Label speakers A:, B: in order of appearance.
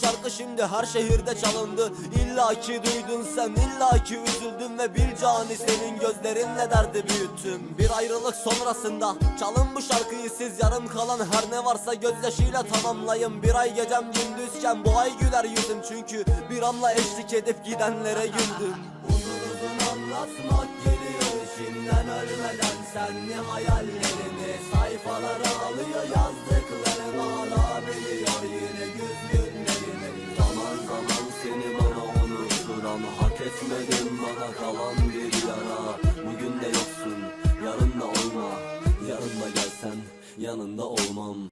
A: şarkı şimdi her şehirde çalındı. İlla ki duydun sen illa ki üzüldüm Ve bir cani senin gözlerinle derdi büyüttüm. Bir ayrılık sonrasında çalın bu şarkıyı siz Yarım kalan her ne varsa gözyaşıyla tamamlayın. Bir ay gecem gündüzken bu ay güler yüzüm Çünkü bir anla eşlik edip gidenlere güldüm. Uzun anlatmak geliyor içinden ölmeden Senli hayallerini sayfalara etmedim bana kalan bir yara. Bugün de yoksun yarın da olma. Yarın da gelsen yanında olmam